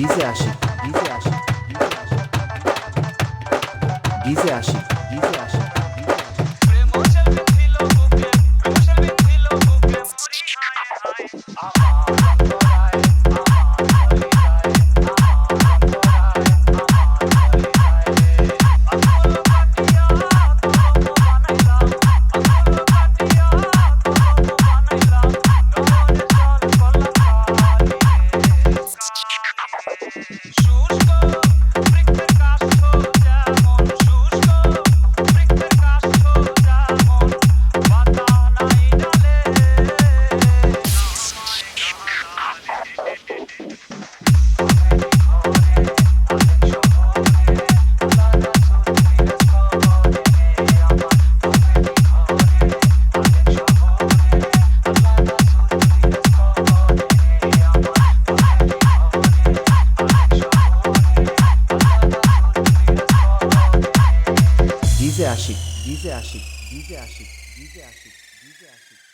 DJ আসি DJ আসি DJ আসি Ashiq DJ Ashiq DJ Ashiq DJ Ashiq DJ Ashiq